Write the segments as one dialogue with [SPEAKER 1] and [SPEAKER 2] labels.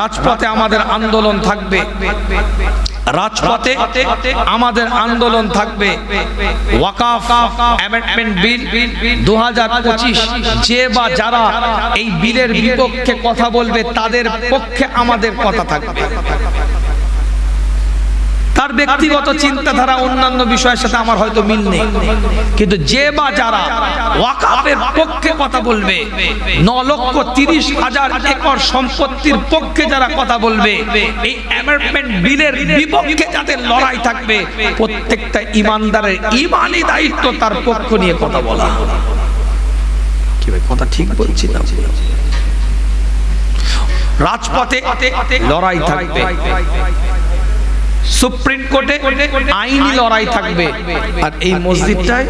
[SPEAKER 1] রাজপথে আমাদের আন্দোলন থাকবে। রাজপথে আমাদের আন্দোলন থাকবে। যে বা যারা এই বিলের বিপক্ষে কথা বলবে, তাদের পক্ষে আমাদের কথা থাকবে। তার ব্যক্তিগত চিন্তাধারা অন্যান্য বিষয়ের সাথে আমার হয়তো মিল নেই। কিন্তু যে বা যারা ওয়াকাফের পক্ষে কথা বলবে ন লক্ষ তিরিশ হাজার একর সম্পত্তির পক্ষে যারা কথা বলবে, এই অ্যামেন্ডমেন্ট বিলের বিপক্ষে যাদের লড়াই থাকবে, প্রত্যেকটা ইমানদারের ইমানি দায়িত্ব তার পক্ষ নিয়ে কথা বলা। কি ভাই, কথা ঠিক বলছি না? রাজপথে লড়াই থাকবে। সুপ্রিম কোর্টে আইনি লড়াই থাকবে। আর এই মসজিদটায়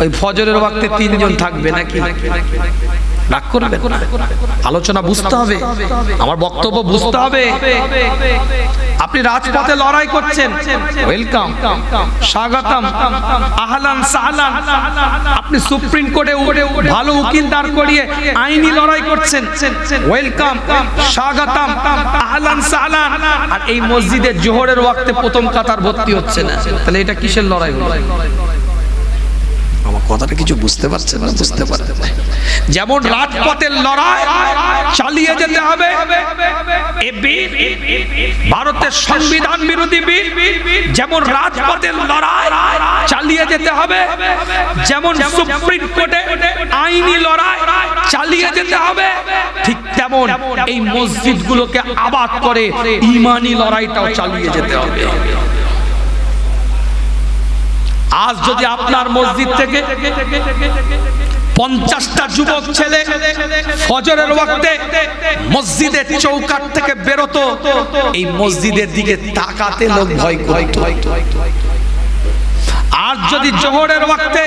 [SPEAKER 1] ওই ফজরের ওয়াক্তে তিনজন থাকবে নাকি? রাগ আলোচনা বুঝতে হবে। আমার বক্তব্য বুঝতে হবে। আপনি রাজপথে লড়াই করছেন। ওয়েলকাম স্বাগতম। আহলান সাহলান। আপনি সুপ্রিম কোর্টে ভালো উকিল দাঁড় করিয়ে আইনি লড়াই করছেন। ওয়েলকাম স্বাগতম। আহলান সাহলান। আর এই মসজিদে জোহরের ওয়াক্তে প্রথম কাতার ভর্তি হচ্ছে না। তাহলে এটা কিসের লড়াই হলো? কথাটা কিছু বুঝতে পারছে না, বুঝতে পারছেন যেমন রাজপথের লড়াই চালিয়ে যেতে হবে। ভারতের সংবিধান বিরোধী বিল যেমন রাজপথের লড়াই চালিয়ে যেতে হবে, যেমন সুপ্রিম কোর্টে আইনি লড়াই চালিয়ে যেতে হবে, ঠিক তেমন এই মসজিদগুলোকে আবাদ করে ইমানি লড়াইটাও চালিয়ে যেতে হবে। আজ যদি আপনার মসজিদ থেকে পঞ্চাশটা যুবক ছেলে ফজরের ওয়াক্তে মসজিদের চৌকাট থেকে বেরোতো, এই মসজিদের দিকে তাকাতে লোক ভয় করত। আর যদি জোহরের ওয়াক্তে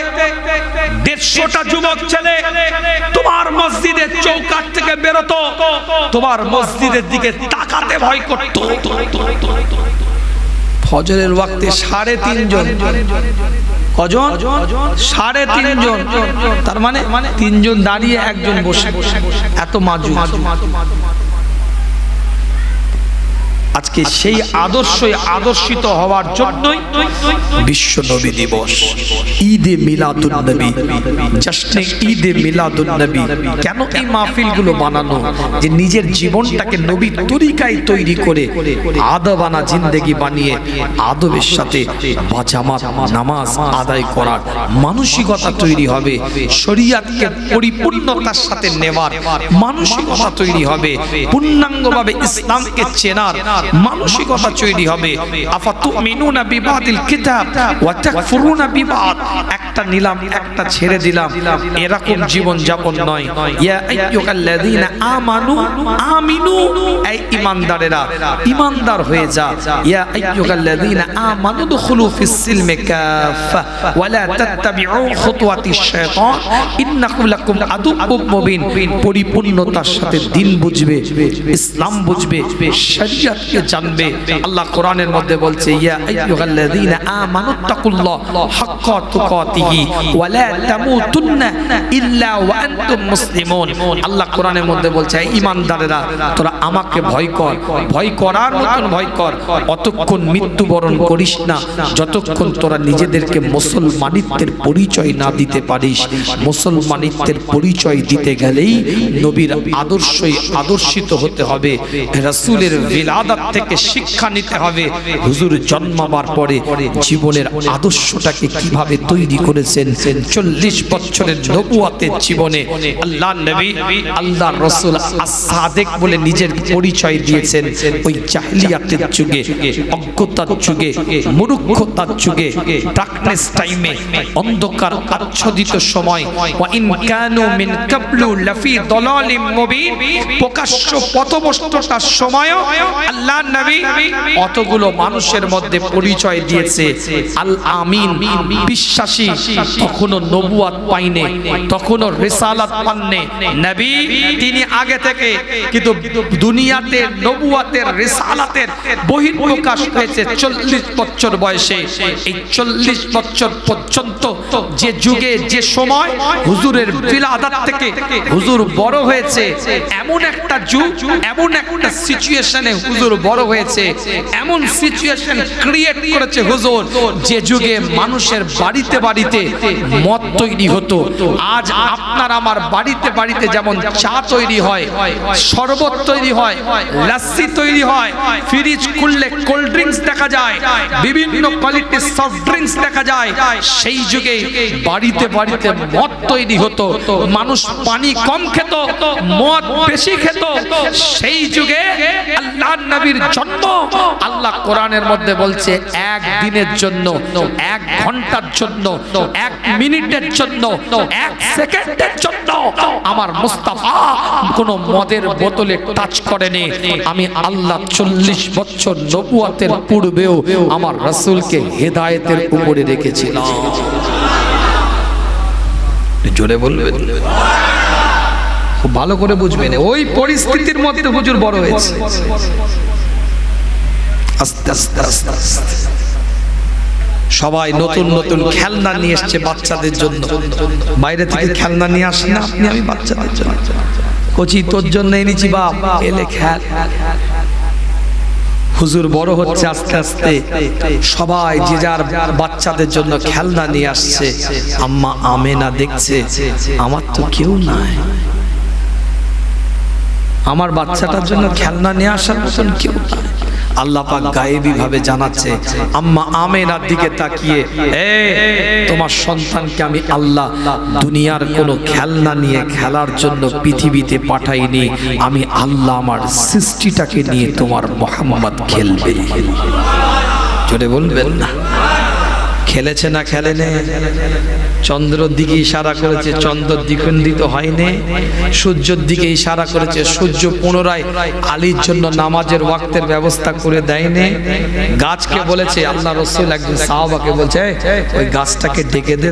[SPEAKER 1] দেড়শোটা যুবক ছেলে তোমার মসজিদের চৌকাট থেকে বেরোতো, তোমার মসজিদের দিকে তাকাতে ভয় করত। ফজরের ওয়াক্তে সাড়ে তিনজন। কজন? সাড়ে তিনজন। তার মানে তিনজন দাঁড়িয়ে একজন বসে। এত মাজু আজকে সেই আদর্শই আদর্শিত হওয়ার জন্যই বিশ্ব নবী দিবস। ঈদে মিলাদুন নবী জশ্নে ঈদে মিলাদুন নবী কেন এই মাহফিলগুলো বানানো? যে নিজের জীবনটাকে নবী তরিকায় তৈরি করে আদবানা জিন্দেগি বানিয়ে আদবের সাথে জামাত নামাজ আদায় করার মানসিকতা তৈরি হবে, শরিয়াতকে পরিপূর্ণতার সাথে নেওয়ার মানসিকতা তৈরি হবে, পূর্ণাঙ্গভাবে ইসলামকে চেনার মানসিকতা তৈরি হবে। আফাতু মিনুনা বিবাদিল কিতাব ওয়া তাকফুরুনা বিবাদ। একটা নিলাম, একটা ছেড়ে দিলাম। এরকম জীবন যাপন নয়। ইয়া আইয়ুহাল্লাযীনা আমানু আমিনু। এই ঈমানদারেরা ঈমানদার হয়ে যা। ইয়া আইয়ুহাল্লাযীনা আমানু দুখুলু ফিস সিলমি কাফা ওয়া লা তাত্তাবিউ খুতুওয়াতিশ শাইতান। ইন্নাহু লাকুম আদুব্বুম মুবিন। পরিপূর্ণতার সাথে দিন বুঝবে, ইসলাম বুঝবে শরীয়তকে জানবে? আল্লাহ কোরআনের মধ্যে বলছে, ইয়া আইয়ুহাল্লাযীনা আমানু তাকুল্লাহ হাক্কা তুকাতিহি ওয়া লা তামুতুন্না ইল্লা ওয়া আনতুম মুসলিমুন। আল্লাহ কোরআনের মধ্যে বলছে, এই ঈমানদারেরা তোরা আমাকে ভয় কর, ভয় করার মতন ভয় কর। অতক্ষণ মৃত্যুবরণ করিস না, যতক্ষণ তোরা নিজেদেরকে মুসলমানিত্বের পরিচয় না দিতে পারিস। মুসলমানিত্বের পরিচয় দিতে গেলেই নবীর আদর্শই আদর্শিত হতে হবে। রাসূলের বিলাদাত থেকে শিক্ষা নিতে হবে। হুজুর জন্মাবার পরে জীবনের আদর্শটাকে কীভাবে তৈরি করেছেন, চল্লিশ বছরের নবুয়াতের জীবনে আল্লাহ নবী, আল্লাহ রসুল সাদেক বলে নিজের পরিচয় দিয়েছেন। ওই জাহলিয়াতের যুগে, অজ্ঞতার যুগে, মূর্খতার যুগে ডার্কনেস টাইমে অন্ধকার আচ্ছাদিত সময় ইন কানু মিন কাবলু লাফি দালালিম মুবিন, প্রকাশ্য পথভ্রষ্টতার সময়ও আল্লাহ নবী অতগুলো মানুষের মধ্যে পরিচয় দিয়েছে। আল আমিন, বিশ্বাসী, তখনও নবুয়াত পাইনে, তখনও রিসালাত পাননে। নবী, তিনি আগে থেকে কিন্তু দুনিয়াতে নবুয়াতের, রিসালাতের বহির্প্রকাশ হয়েছে চল্লিশ বছর বয়সে। এই চল্লিশ বছর পর্যন্ত যে যুগে, যে সময় হুজুরের বিলাদাত থেকে হুজুর বড় হয়েছে, এমন একটা যুগ, এমন একটা সিচুয়েশনে হুজুর বড় হয়েছে। এমন সিচুয়েশন ক্রিয়েট করেছে হুজুর, যে যুগে মানুষের বাড়িতে বাড়িতে মদ তৈরি হতো। আজ আপনার আমার বাড়িতে বাড়িতে যেমন চা তৈরি হয়, শরবত তৈরি হয় লাস্সি তৈরি হয় ফ্রিজ খুললে কোল্ড ড্রিঙ্কস দেখা যায়, বিভিন্ন কোয়ালিটির সফট ড্রিঙ্কস দেখা যায়, সেই যুগে বাড়িতে বাড়িতে মদ তৈরি হতো। মানুষ পানি কম খেত, মদ বেশি খেত। সেই যুগে আল্লাহ নবীর জন্ম আল্লাহ কোরআনের মধ্যে বলছে, এক দিনের জন্য, এক ঘণ্টার জন্য, এক মিনিটের জন্য, এক সেকেন্ডের জন্য আমার মুস্তাফা কোন মদের বোতলে টাচ করেনি। আমি আল্লাহ চল্লিশ বছর নবুয়াতের পূর্বেও আমার রসুলকে হেদায়েতের উপরে রেখেছিলাম। জোরে বলবেন? খুব ভালো করে বুঝবেন। ওই পরিস্থিতির মধ্যে হুজুর বড় হয়েছে। আস্তে আস্তে আস্তে আস্তে। সবাই নতুন নতুন খেলনা নিয়ে এসছে বাচ্চাদের জন্য। বাইরে থেকে খেলনা নিয়ে আসে না আপনি, আমি বাচ্চাদের জন্য। কচি, তোর জন্য এনেছি বাপ এলে খেল। হুজুর বড় হচ্ছে আস্তে আস্তে। সবাই যে যার বাচ্চাদের জন্য খেলনা নিয়ে আসছে, আম্মা আমেনা দেখছে, আমার তো কেউ নাই। আমার বাচ্চাটার জন্য খেলনা নিয়ে আসার মতন কেউ আল্লাহ পাক গায়েবী ভাবে জানাচ্ছে, আম্মা আমেনার দিকে তাকিয়ে, এ, তোমার সন্তানকে আমি আল্লাহ দুনিয়ার কোনো খেলনা নিয়ে খেলার জন্য পৃথিবীতে পাঠাইনি। আমি আল্লাহ আমার সৃষ্টিটাকে নিয়ে তোমার মোহাম্মদ খেলবে। জোরে বলবেন না। খেলেছে না খেলেনে? চন্দ্রর দিকে ইশারা করেছে, চন্দ্র দ্বিখণ্ডিত হয়নি। সূর্যের দিকে ইশারা করেছে, সূর্য পুনরায় আলীর জন্য নামাজের ওয়াক্তের ব্যবস্থা করে দেয়নি। গাছকে বলেছে, আল্লাহ রসুল একদিন সাহাবাকে বলছে ওই গাছটাকে ডেকে দে।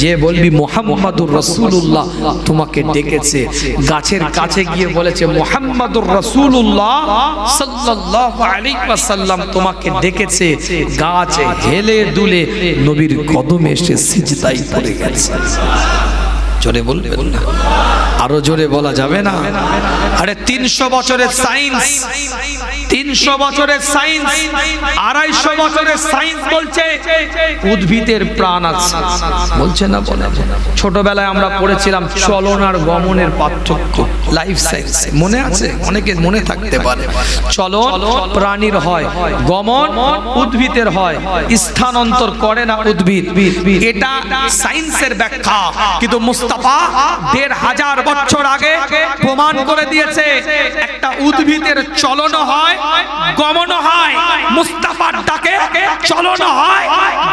[SPEAKER 1] যে বলবি, মোহাম্মদুর রসুল্লাহ তোমাকে ডেকেছে। গাছের কাছে গিয়ে বলেছে, মোহাম্মদুর রসুল্লাহ সাল্লাল্লাহু আলাইহি ওয়াসাল্লাম তোমাকে ডেকেছে। গাছ হেলে দুলে নবীর কদমে এসে সিজদাই পড়ে গেছে। জোরে বলবেন না। আরও জোরে বলা যাবে না। আরে তিনশো বছরের সায়েন্স, তিনশো বছরের সায়েন্স, আড়াইশো বছরের সায়েন্স বলছে উদ্ভিদের প্রাণ আছে। বলছে না, বলে ছোটবেলায় আমরা পড়েছিলাম গমনের পার্থক্য। লাইফ সায়েন্স মনে আছে? অনেকে মনে থাকতে পারে। চলন প্রাণীর হয়, গমন উদ্ভিদের হয়। স্থানান্তর করে না উদ্ভিদ। এটা সায়েন্সের ব্যাখ্যা। কিন্তু মুস্তাফা দেড় হাজার বছর আগে প্রমাণ করে দিয়েছে, একটা উদ্ভিদের চলন হয় গমন হয়। মুস্তাফার ডাকে চলন হয়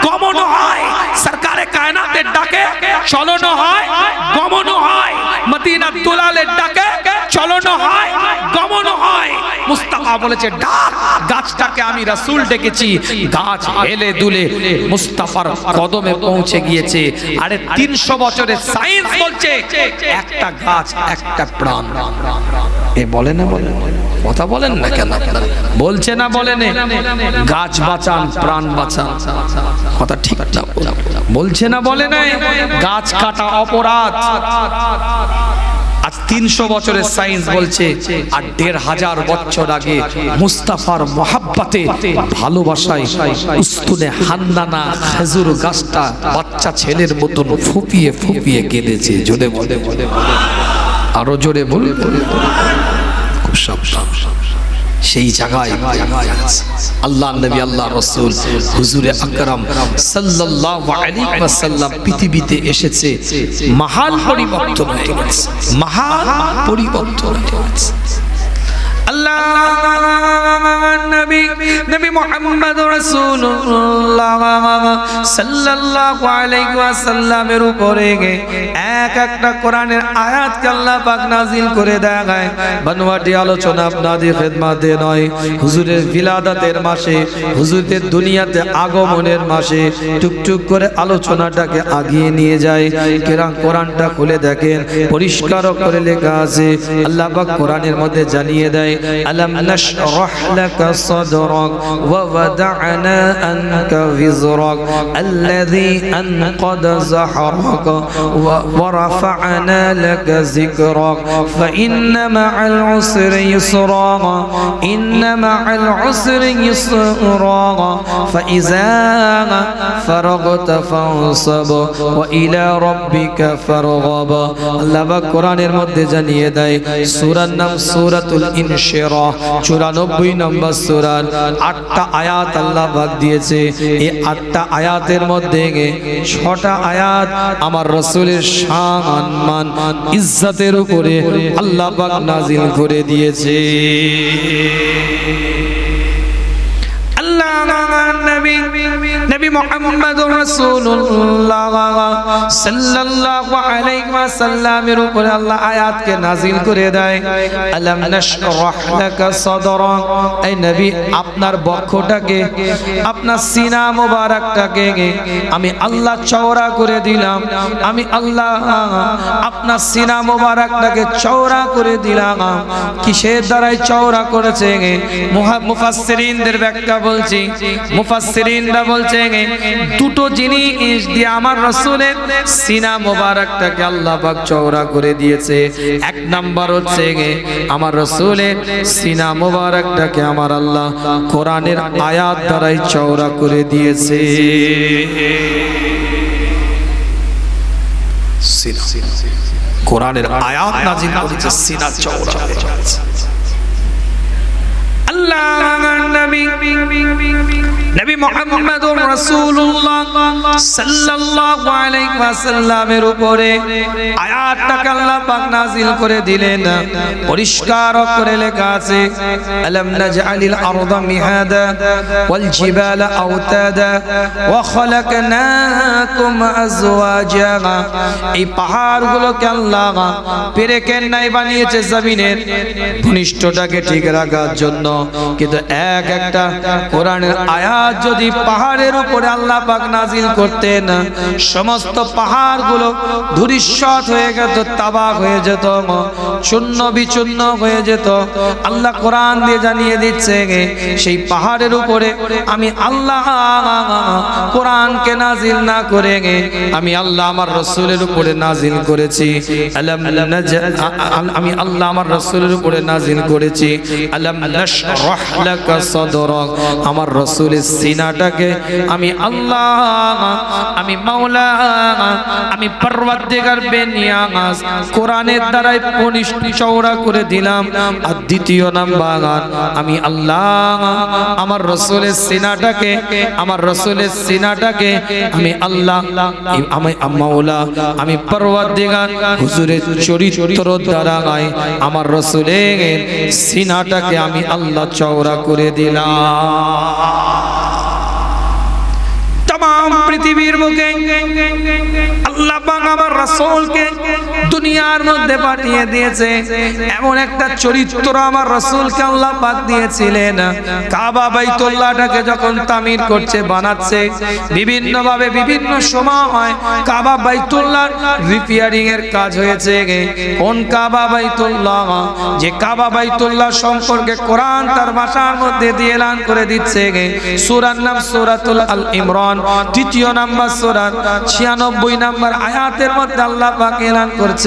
[SPEAKER 1] গমন হয়। সরকারে কায়নাতের ডাকে চলন হয় গমন হয়। মদিনা দুলালের ডাকে চলন হয় গমন হয়। মুস্তাফা বলেছে, ডাক, গাছটাকে আমি রাসূল ডেকেছি। গাছ হেলে দুলে মুস্তাফার কদমে পৌঁছে গিয়েছে। আরে তিনশো বছরের সায়েন্স বলছে, একটা গাছ, একটা প্রাণ। এ বলে না বলে? কথা বলেন না কেন আপনারা? বলছে না বলেন? গাছ বাঁচান, প্রাণ বাঁচান। কথা ঠিক না বলছে না বলে গাছ কাটা অপরাধ। আজ তিনশো বছরের সায়েন্স বলছে, আর দেড় হাজার বছর আগে মুস্তাফার মহাব্বাতে ভালোবাসায় হান্নানা খেজুর গাছটা বাচ্চা ছেলের মতন ফুপিয়ে ফুপিয়ে কেঁদেছে জোরে বলে আরও জোরে বলে সেই জায়গায় আল্লাহ নবী, আল্লাহ রসুল, হুজুরে আকরাম সাল্লাল্লাহু পৃথিবীতে এসেছে, মহান পরিবর্তন হয়ে মহান পরিবর্তন হয়ে গেছে। এক একটা আল্লাহ নাজিল করে নয়। হুজুরের মাসে দুনিয়াতে আগমনের মাসে টুকটুক করে আলোচনাটাকে আগিয়ে নিয়ে যায়। কেরাম কোরআনটা খুলে দেখেন পরিষ্কার করে লেখা আছে, আল্লাহ কোরআনের মধ্যে জানিয়ে দেয় আলাম নাশরাহ লাকা সাদরাক ওয়া ওয়াদা'না আনকা বিজরাক الذي أنقض ظهرك ورفعنا لك ذكرك فإن مع العسر يسرا إن مع العسر يسرا فإذا فرغت فانصب وإلى ربك فارغب আল্লাহ পাক কোরআনের মধ্যে জানিয়ে দেয় সূরার নাম সূরাতুল 94 নম্বর আটটা আয়াত আল্লাহ বাদ দিয়েছে। আটটা আয়াতের মধ্যে ছটা আয়াত আমার শান মান উপরে আল্লাহ নাজিল করে দিয়েছে। আপনার বক্ষটাকে, আপনার সিনা মোবারকটাকে আমি আল্লাহ চওড়া করে দিলাম। আমি আল্লাহ আপনার সিনা মোবারকটাকে চওড়া করে দিলাম। কিসের দ্বারাই চওড়া করেছে? মুফাসসিরিনদের ব্যাখ্যা বলছি। মুফাসসিরিনরা বলছে, দুটো জিনিস দিয়ে আমার রাসূলের সিনা মোবারকটাকে আল্লাহ পাক চওড়া করে দিয়েছে। এক নাম্বার হচ্ছে আমার রাসূলের সিনা মোবারকটাকে আমার আল্লাহ কোরআনের আয়াত দ্বারাই চওড়া করে দিয়েছে। কোরআনের আয়াত নাজিল করেছে, সিনা চওড়া হয়ে পরিষ্কার বানিয়েছে জমিনের ভূমিষ্ঠটাকে ঠিক রাখার জন্য। কিন্তু এক একটা কোরআনের আয়াত যদি পাহাড়ের উপরে আল্লাহ পাক নাজিল করতেন, সমস্ত পাহাড়গুলো ধূরিশ্বত হয়ে যেত, তাবাক হয়ে যেত, চূর্ণ বিচূর্ণ হয়ে যেত। আল্লাহ কোরআন দিয়ে জানিয়ে দিচ্ছে সেই পাহাড়ের উপরে আমি আল্লাহ কোরআনকে নাজিল না করে গে, আমি আল্লাহ আমার রসুলের উপরে নাজিল করেছি। আমি আল্লাহ আমার রসুলের উপরে নাজিল করেছি। আলাম আমার রসুলের সিনাটাকে আমি আল্লাহ, আমি মাওলা, আমি পরওয়ারদিগার বেনিয়াস কোরআনের দ্বারাই পনিষ্ঠ চওড়া করে দিলাম। আর দ্বিতীয় নাম্বার, আমি আল্লাহ, আমার রসুলের সিনাটাকে, আমার রসুলের সিনাটাকে আমি আল্লাহ, আমি মাওলা, আমি পরওয়ারদিগার হুজুরের চরিত্র দ্বারা আমার রসুলের সিনাটাকে আমি আল্লাহ চওড়া করে দিলাম। তমাম পৃথিবীর মুখে আল্লাহ আমার রাসূলকে দুনিয়ার মধ্যে পাঠিয়ে দিয়েছে। এমন একটা চরিত্র আমার রাসূলকে আল্লাহ পাক দিয়েছিলেন। কাবা বাইতুল্লাহটাকে যখন তামির করছে, বানাচ্ছে বিভিন্ন ভাবে বিভিন্ন সময় হয় কাবা বাইতুল্লাহ রিপেয়ারিং এর কাজ হয়েছে। কোন কাবা বাইতুল্লাহ? যে কাবা বাইতুল্লাহ সম্পর্কে কোরআন তার ভাষার মধ্যে দিয়ে এলান করে দিচ্ছে। গে সূরার নাম সূরাতুল আল ইমরান, তৃতীয় নাম্বার সূরার 96 নাম্বার আয়াতের মধ্যে আল্লাহ পাক এলান করছে।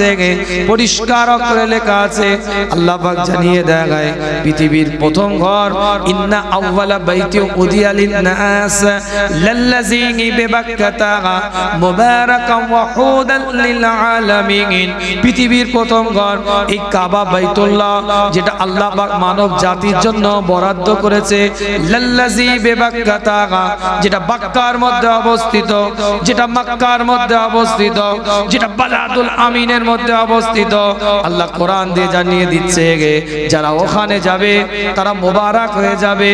[SPEAKER 1] পরিষ্কার করে লেখা আছে। আল্লাহ পাক জানিয়ে দেয় পৃথিবীর প্রথম ঘর, ইন্না আউওয়ালা বাইতি উদিয়া লিন-নাস লাল্লাযী বিবাক্কাতা, মুবারাকান ওয়া হুদান লিল আলামিন পৃথিবীর প্রথম ঘর, এই কাবা বাইতুল্লাহ, যেটা আল্লাহ পাক মানব জাতির জন্য বরাদ্দ করেছে। লাল্লাযী বিবাক্কাতা, যেটা বাক্কার মধ্যে অবস্থিত, যেটা মক্কার মধ্যে অবস্থিত, যেটা বালাদুল আমিনের মধ্যে অবস্থিত। আল্লাহ কোরআন দিয়ে জানিয়ে দিচ্ছে গে, যারা ওখানে যাবে, তারা মোবারক হয়ে যাবে।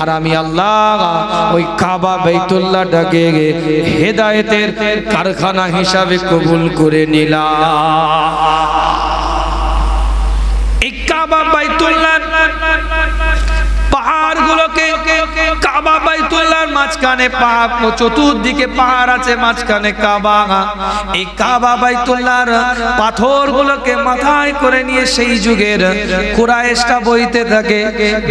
[SPEAKER 1] আর আমি আল্লাহ ওই কাবা বাইতুল্লাহটাকে হেদায়েতের কারখানা হিসাবে কবুল করে নিলাম। এই কাবা বাইতুল্লাহ পাহাড়গুলোকে কাবা বাইতুল্লাহর মাঝখানে পাহাড় চতুর্দিকে পাহাড় আছে মাঝখানে কাবা। এই কাবা বাইতুল্লাহর পাথরগুলোকে মাথায় করে নিয়ে সেই যুগের কুরাইশটা বইতে থাকে,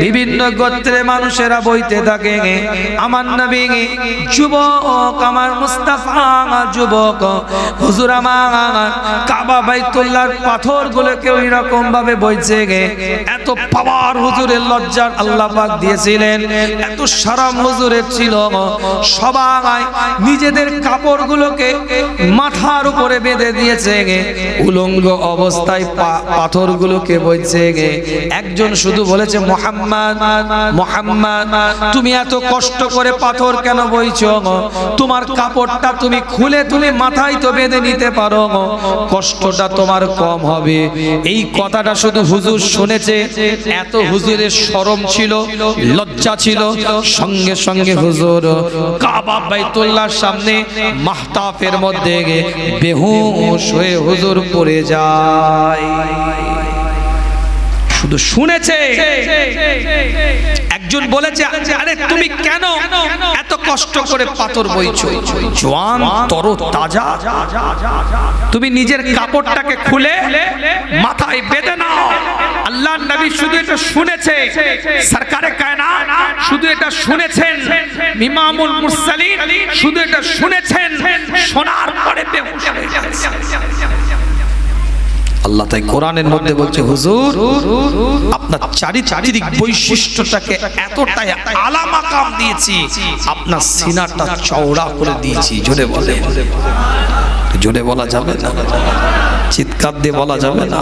[SPEAKER 1] বিভিন্ন গোত্রের মানুষেরা বইতে থাকে, আমার নবী যুবক, আমার মুস্তাফা যুবক, হুজুর আমার কাবা বাইতুল্লাহর পাথরগুলোকে ওই রকম ভাবে বইছে গে এত পাওয়ার হুজুরের লজ্জার আল্লাহ পাক দিয়েছিলেন। এত সারাম হুজুরের ছিল। সবাই নিজেদের কাপড়গুলোকে মাথার উপরে বেঁধে দিয়েছে। উলঙ্গ অবস্থায় পাথরগুলোকে বইছে। গে একজন শুধু বলেছে, মোহাম্মদ মোহাম্মদ, তুমি এত কষ্ট করে পাথর কেন বইছো? তোমার কাপড়টা তুমি খুলে তুমি মাথায় তো বেঁধে নিতে পারো। কষ্টটা তোমার কম হবে। এই কথাটা শুধু হুজুর শুনেছে। এত হুজুরের শরম ছিল। লজ্জা ছিল সঙ্গে সঙ্গে হুজুর কাবা বাইতুল্লাহর সামনে মাহতাফের মধ্যে বেহুশ হয়ে হুজুর পড়ে যায়। শুধু শুনেছে। একজন বলেছে, আরে তুমি কেন এত কষ্ট করে পাথর বইছো? জোয়ান, তর, তাজা। তুমি নিজের কাপড়টাকে খুলে মাথায় বেঁধে নাও। আল্লাহ নবী শুধু এটা শুনেছে, সরকারে কায়না শুধু এটা শুনেছেন, ইমামুল মুরসালিন শুধু এটা শুনেছেন শোনার পরে বেহুশ হয়ে আল্লাহ তাই কোরআনের মধ্যে বলছে, হুজুর, আপনার চারি চারিদিক বৈশিষ্ট্যটাকে এতটাই আলা মাকাম দিয়েছি, আপনার সিনাটা চওড়া করে দিয়েছি। জোরে বলে। জোরে বলা যাবে না। চিৎকার দিয়ে বলা যাবে না।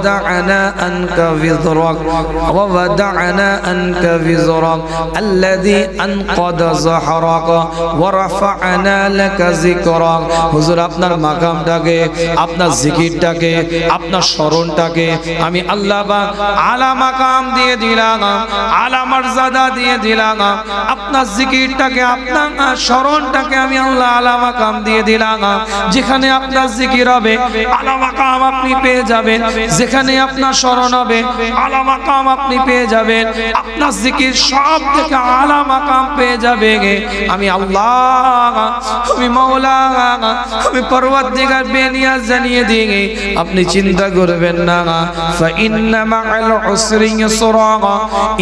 [SPEAKER 1] ووضعنا عنك وزرك ووضعنا عنك وزرك الذي أنقض ظهرك ورفعنا لك ذكرك হুজুর আপনার মাকামটাকে আপনার জিকিরটাকে আপনার স্মরণটাকে আমি আল্লাহ বা আলা মাকাম দিয়ে দিলাম আলা মর্যাদা দিয়ে দিলাম আপনার জিকিরটাকে আপনার স্মরণটাকে আমি আল্লাহ আলা মাকাম দিয়ে দিলাম যেখানে আপনার জিকির হবে আলা মাকাম আপনি পেয়ে যাবেন যেখানে আপনার স্মরণ হবে আলা মাকাম আপনি পেয়ে যাবেন। আপনার জিকির সব থেকে আলা মাকাম পেয়ে যাবে আমি আল্লাহ, আমি মাওলা, আমি পরওয়ারদিগার বেনিয়াজ জানিয়ে দিয়ে আপনি চিন্তা করবেন না। ইউসরা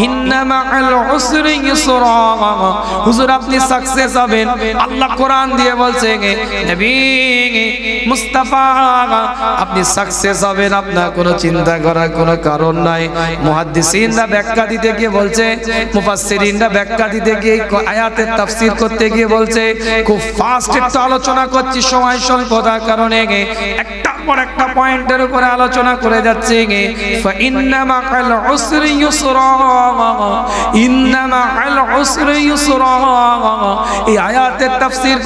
[SPEAKER 1] ইন্না মাআল উসরি হুজুর, আপনি সাকসেস হবেন। আল্লাহ কোরআন দিয়ে বলছে নবী মুস্তাফা, আপনি সাকসেস হবেন আপনার চিন্তা করার কোনো কারণ নাই। মুহাদ্দিসিনরা ব্যাখ্যা দিতে গিয়ে বলছে, মুফাসসিরিনরা ব্যাখ্যা দিতে গিয়ে আয়াতের তাফসীর করতে গিয়ে বলছে, খুব ফাস্ট একটু আলোচনা করছি সময় স্বল্পতার কারণে। একটা পর একটা পয়েন্টের উপরে আলোচনা করে যাচ্ছে এই আয়াতের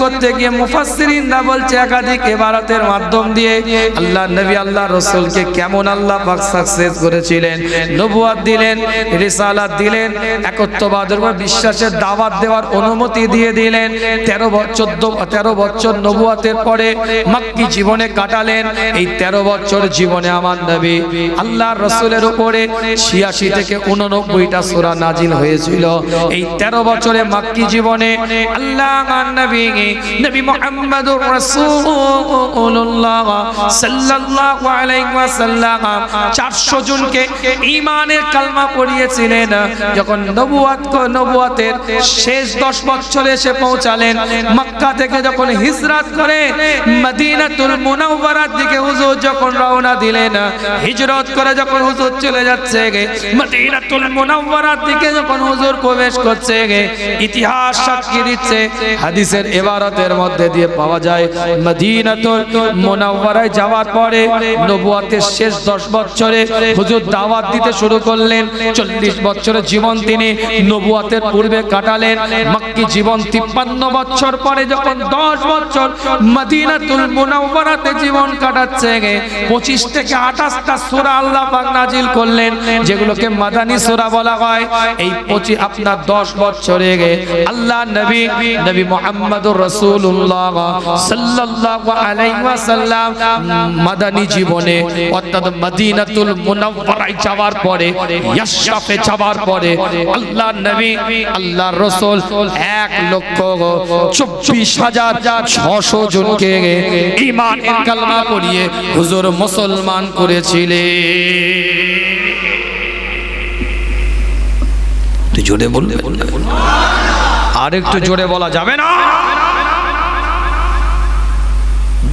[SPEAKER 1] করতে গিয়ে বলছে, একাধিক মাধ্যম দিয়ে আল্লাহ নবী আল্লাহ কেমন আল্লাহ সাকসেস করেছিলেন, নবুয়াত দিলেন, রিসালাত দিলেন একত্ববাদের উপর বিশ্বাসের দাওয়াত দেওয়ার অনুমতি দিয়ে দিলেন। তেরো বছর চোদ্দ তেরো বছর নবুয়াতের পরে মাক্কি জীবনে কাটালেন এই তেরো বছর জীবনে আমার নবী আল্লাহর রসুলের উপরে ছিয়াশি থেকে উননব্বইটা সোরা নাজিল হয়েছিল। এই তেরো বছরে মাক্কি জীবনে আল্লাহ নবী নবী রাসূলুল্লাহ সাল্লাল্লাহু আলাইহি ওয়াসাল্লাম 400 জনকে ঈমানের কালমা পড়িয়েছিলেন। যখন নবুয়াত, নবুয়াতের শেষ 10 বছরে এসে পৌঁছালেন, মক্কা থেকে যখন হিজরত করে মদিনাতুল মুনাওয়ারার দিকে হুজুর যখন রওনা দিলেন, হিজরত করে যখন হুজুর চলে যাচ্ছে গে, মদিনাতুল মুনাওয়ারার দিকে যখন হুজুর প্রবেশ করছে গে, ইতিহাস সাক্ষী দিচ্ছে, হাদিসের ইবারতের মধ্যে দিয়ে পাওয়া যায়, মদিনাতুল মুনাওয়ারায় যাওয়ার পরে নবুয়াতের শেষ 10 বছরে হুজুর দাওয়াত দিতে শুরু করলেন 40 বছরের জীবন তিনি নবুয়াতের পূর্বে কাটালেন, মক্কি জীবন 53 বছর পরে যখন 10 বছর মদিনাতুল মুনাওয়ারাতে জীবন কাটাচ্ছে গে। 25 থেকে 28টা সূরা আল্লাহ নাজিল করলেন, যেগুলোকে মাদানী সূরা বলা হয়। এই 25 আপনার 10 বছরে আল্লাহ নবী নবী মুহাম্মদুর রাসূলুল্লাহ সাল্লাল্লাহু আলাইহি ওয়াসাল্লাম জীবনে, অর্থাৎ মদিনাতুল মুনাওয়ারায় যাওয়ার পরে, ইয়াশরাফে যাওয়ার পরে, আল্লাহ নবী, আল্লাহ রাসূল এক লক্ষ চব্বিশ হাজার ছশো জনকে ইমানের কালমা পড়িয়ে হুজুর মুসলমান করেছিলে। তুই জোরে বললে? আর একটু জোরে বলা যাবে না?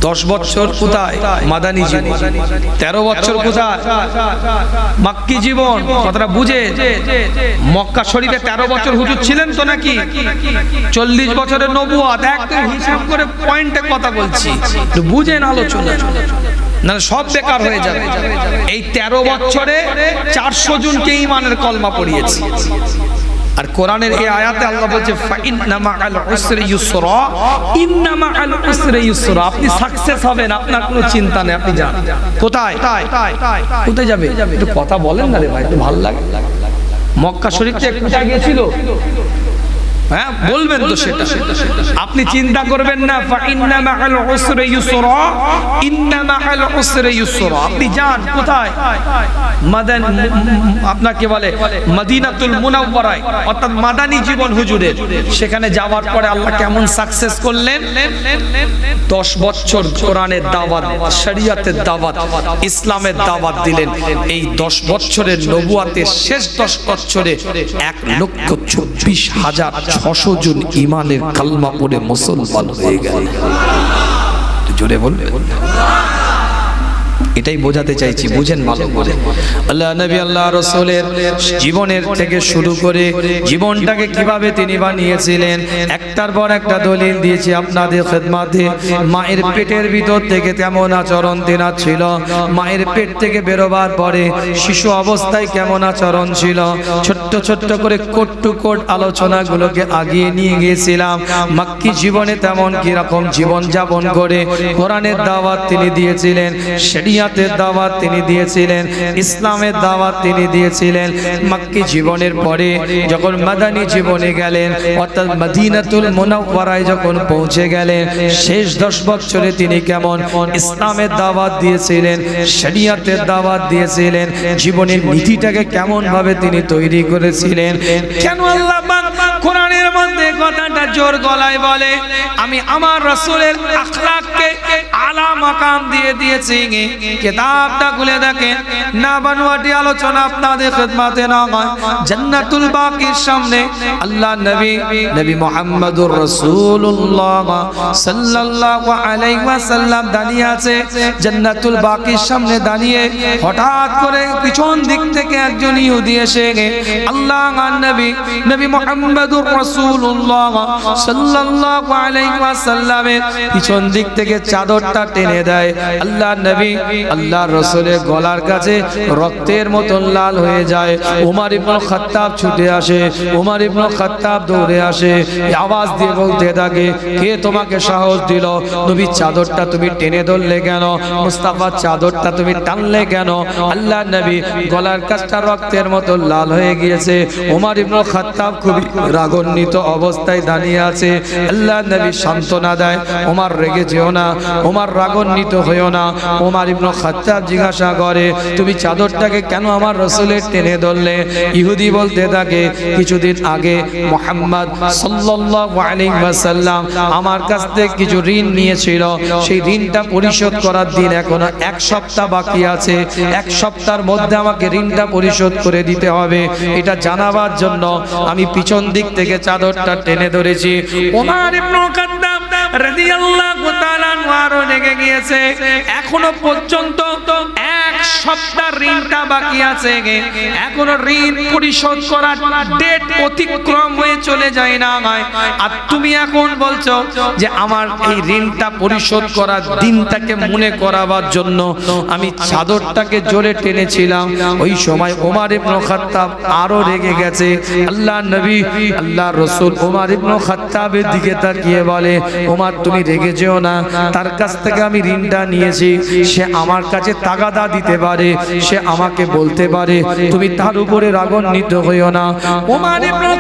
[SPEAKER 1] দশ বছর কোথায়? মাদানী জীবন। তেরো বছর কোথায়? মাক্কি জীবন। কথাটা বুঝে? মক্কা শরীফে তেরো বছর হুজুর ছিলেন তো নাকি? চল্লিশ বছরের নবুয়াত একদম হিসাব করে পয়েন্টে কথা বলছি। বুঝেন আলোচনা। না সব বেকার হয়ে যাবে। এই তেরো বছরে চারশো জনকে ইমানের কলমা পড়িয়েছি। আর কোরআনের এই আয়াতে আল্লাহ বলছে আপনি সাকসেস হবেন, আপনার কোনো চিন্তা নেই, আপনি যান। কোথায়? কোথায় যাবে? একটু কথা বলেন না রে ভাই, একটু ভালো লাগে। মক্কা শরীফ গিয়েছিল। হ্যাঁ বলবেন তো সেটা। আপনি চিন্তা করবেন না, ফাইন্না মাআল উসরি ইউসরা, ইন্না মাআল উসরি ইউসরা। আপনি যান, কোথায়? মাদান, আপনাকে বলে, মদিনাতুল মুনাওয়ারায়, অর্থাৎ মাদানী জীবন হুজুরের। সেখানে যাওয়ার পরে আল্লাহ কেমন সাকসেস করলেন? 10 বছর কোরআনের দাওয়াত, শরিয়তের দাওয়াত, ইসলামের দাওয়াত দিলেন। এই 10 বছরের নবুয়াতের শেষ 10 বছরে 1 লক্ষ 24 হাজার ছশো জন ইমানের কালমা পড়ে মুসলমান হয়ে গেল। জোরে বলবে। এটাই বোঝাতে চাইছি, বুঝেন ভালো করে। আল্লাহ নবী, আল্লাহ রসুলের জীবনের থেকে শুরু করে জীবনটাকে কীভাবে তিনি বানিয়েছিলেন, একটার পর একটা দলিল দিয়েছি আপনাদের খেদমাতে। মায়ের পেটের ভিতর থেকে তেমন আচরণ তেনা ছিল, মায়ের পেট থেকে বেরোবার পরে শিশু অবস্থায় কেমন আচরণ ছিল। ছোট্ট ছোট্ট করে কোট টু কোট আলোচনাগুলোকে আগিয়ে নিয়ে গিয়েছিলাম। মাক্কি জীবনে তেমন কীরকম জীবন যাপন করে কোরআনের দাওয়াত তিনি দিয়েছিলেন শরিয়াতের দাওয়াত তিনি দিয়েছিলেন, ইসলামের দাওয়াত তিনি দিয়েছিলেন। মাক্কি জীবনের পরে যখন মাদানী জীবনে গেলেন, অর্থাৎ মদিনাতুল মুনাওয়ারায় যখন পৌঁছে গেলেন, শেষ দশ বছরে তিনি কেমন ইসলামের দাওয়াত দিয়েছিলেন, শরিয়াতের দাওয়াত দিয়েছিলেন, জীবনের নীতিটাকে কেমন ভাবে তিনি তৈরি করেছিলেন। কেন আল্লাহ কোরআনের মধ্যে কথাটা জোর গলায় বলে? আমি আমার রাসূলের আখলাককে আলা মাকাম দিয়ে দিয়েছি। কিতাবটা খুলে না বানুয়াটি আলোচনা আপনাদের খেদমাতে না হয়। বাকির সামনে আল্লাহ নবী নবী দাঁড়িয়ে হঠাৎ করে পিছন দিক থেকে একজন ইহুদি এসে আল্লাহ পিছন দিক থেকে চাদরটা টেনে দেয়। আল্লাহ নবী আল্লাহ রসুলের গলার কাছে রক্তের মতন লাল হয়ে যায়। উমার ইবনুল খাত্তাব ছুটে আসে, উমার ইবনুল খাত্তাব দৌড়ে আসে আওয়াজ দিয়ে বলতে থাকে, কে তোমাকে সাহস দিল? নবী চাদরটা তুমি টেনে ধরলে কেন? মুস্তাফার চাদরটা তুমি টানলে কেন? আল্লাহ নবী গলার কাছটা রক্তের মতো লাল হয়ে গিয়েছে। উমার ইবনুল খাত্তাব খুবই রাগান্বিত অবস্থায় দাঁড়িয়ে আছে। আল্লাহ নবী সান্ত্বনা দেয় ওমার রেগে যেও না ওমার রাগান্বিত হইও না। ওমার ইবনুল খাত্তাব জিজ্ঞাসা করে, তুমি চাদরটাকে কেন আমার রসুলের টেনে ধরলে? ইহুদি বলতে থাকে, কিছুদিন আগে মোহাম্মদ ওয়াসাল্লাম আমার কাছ থেকে কিছু ঋণ নিয়েছিল। সেই ঋণটা পরিশোধ করার দিন এখনও এক সপ্তাহ বাকি আছে। এক সপ্তাহের মধ্যে আমাকে ঋণটা পরিশোধ করে দিতে হবে। এটা জানাবার জন্য আমি পিছন দিক থেকে চাদরটা টেনে ধরেছি। ওনার ইবনে রাদিয়াল্লাহু আরও রেগে গিয়েছে এখনও পর্যন্ত ঋণটা বাকি আছে এখনও ঋণ পরিশোধ করার ডেট অতিক্রম হয়ে চলে যায় না আর তুমি এখন বলছো যে আমার এই ঋণটা পরিশোধ করার দিনটাকে মনে করাবার জন্য আমি চাদরটাকে জোরে টেনেছিলাম। ওই সময় ওমার ইবনে খাত্তাব আরও রেগে গেছে। আল্লাহ নবী, আল্লাহ রসুল ওমার ইবনে খাত্তাবের দিকে তাকিয়ে বলে, ওমার তুমি রেগে যেও না। তার কাছ থেকে আমি ঋণটা নিয়েছি। সে আমার কাছে তাগাদা দিতে পারে। সে আমাকে বলতে পারে তুমি তার উপরে রাগান্বিত হইও না। ওমান ইবনুল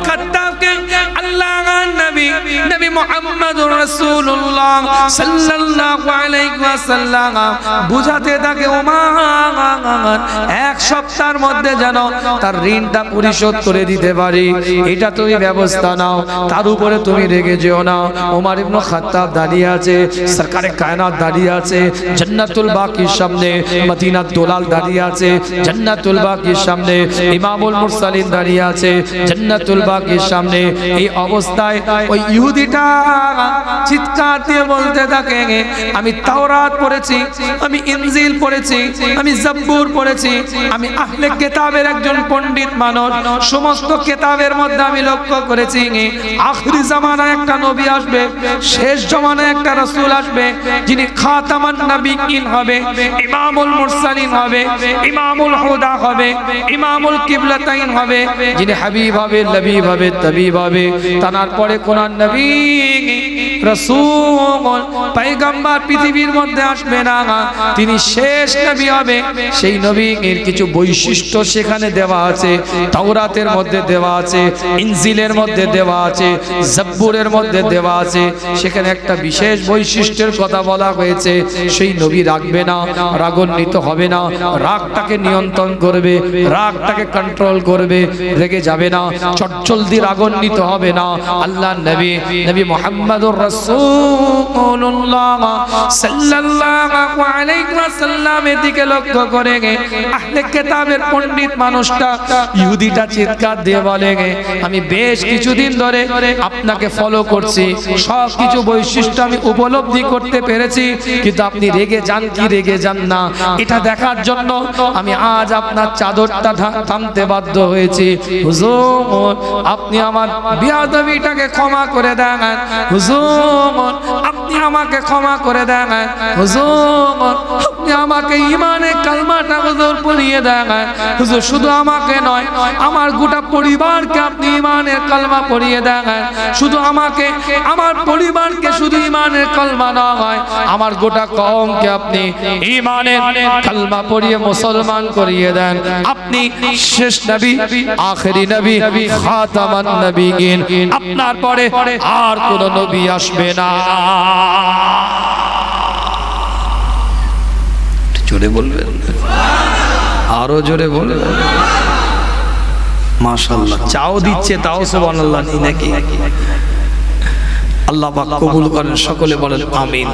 [SPEAKER 1] তার তুমি রেগে যেও না। ওমর ইবনে খাত্তাব দাঁড়িয়ে আছে, সরকারে কায়নাত দাঁড়িয়ে আছে, জান্নাতুল বাকির সামনে মদিনাত দোলাল দাঁড়িয়ে আছে, জান্নাতুল বাকির সামনে ইমামুল মুরসালিন দাঁড়িয়ে আছে, জান্নাতুল বাকির সামনে। এই অবস্থায় ওই ইহুদিটা চিৎকার দিয়ে বলতে থাকে, আমি তাওরাত পড়েছি, আমি ইনজিল পড়েছি, আমি জব্বুর পড়েছি, আমি আহলে কেতাবের একজন পণ্ডিত মানুষ। সমস্ত কেতাবের মধ্যে আমি লক্ষ্য করেছি, আখরি জামানায় একটা নবী আসবে, শেষ জমানায় একটা রাসূল আসবে, যিনি খাতামান নবিয়িন হবে, ইমামুল মুরসালিন হবে, ইমামুল হুদা হবে, ইমামুল কিবলাতাইন হবে, যিনি হাবিব হবে, লবিব হবে, তবিব হবে। তার পরে কোরআন নবী, রাসূল, পয়গম্বর পৃথিবীর মধ্যে আসবে না। তিনি শেষ নবী হবে। সেই নবীর কিছু বৈশিষ্ট্য সেখানে দেওয়া আছে। তাওরাতের মধ্যে দেওয়া আছে, ইনজিলের মধ্যে দেওয়া আছে, জব্বুরের মধ্যে দেওয়া আছে। সেখানে একটা বিশেষ বৈশিষ্ট্যের কথা বলা হয়েছে, সেই নবী রাখবে না, রাগান্বিত হবে না, রাগটাকে নিয়ন্ত্রণ করবে, রাগটাকে কন্ট্রোল করবে, রেগে যাবে না চটচলদি রাগান্বিত হবে না আল্লাহ আমি বেশ কিছুদিন ধরে আপনাকে ফলো করছি বৈশিষ্ট্য আমি উপলব্ধি করতে পেরেছি, কিন্তু আপনি রেগে যান কি রেগে যান না, এটা দেখার জন্য আমি আজ আপনার চাদরটা টানতে বাধ্য হয়েছি। আপনি আমার বিয়াদবিটাকে ক্ষমা করে দেন। হুজুর আপনি আমাকে ক্ষমা করে দেন। হুজুর, আপনি আমাকে ইমানে কালমাটা হুজুর পড়িয়ে দেন। হুজুর, শুধু আমাকে নয়, আমার গোটা পরিবারকে আপনি ইমানের কালমা পড়িয়ে দেন। শুধু আমাকে, আমার পরিবারকে শুধু ইমানের কালমা নয় আমার গোটা কমকে আপনি ইমানের কালমা পড়িয়ে মুসলমান করিয়ে দেন। আপনি শেষ নবী, আখেরি নবী, খাতামান নবীগিন। আপনার পরে আর কোন নবী আসবে না। জোরে বলবেন? আরও জোরে বলবেন? মাশাল্লাহ চাও দিচ্ছে তাও সুবহানাল্লাহ নেই নাকি? আল্লাহ পাক কবুল করেন, সকলে বলেন, আমিন।